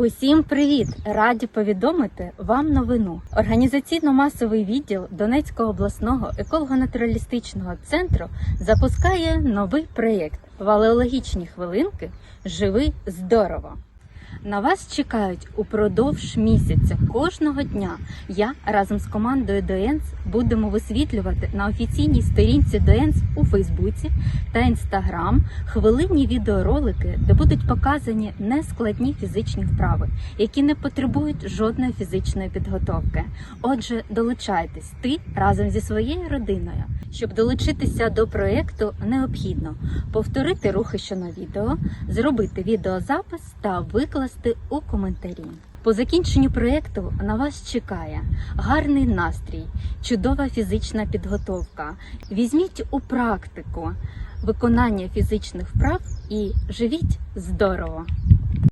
Усім привіт! Раді повідомити вам новину. Організаційно-масовий відділ Донецького обласного еколого-натуралістичного центру запускає новий проєкт Валеологічні хвилинки Живи здорово. На вас чекають упродовж місяця кожного дня. Я разом з командою Доенс будемо висвітлювати на офіційній сторінці Доенс у Фейсбуці та Інстаграм хвилинні відеоролики, де будуть показані нескладні фізичні вправи, які не потребують жодної фізичної підготовки. Отже, долучайтесь ти разом зі своєю родиною. Щоб долучитися до проєкту, необхідно повторити рухи, що на відео, зробити відеозапис та викласти у коментарі. По закінченню проєкту на вас чекає гарний настрій, чудова фізична підготовка. Візьміть у практику виконання фізичних вправ і живіть здорово!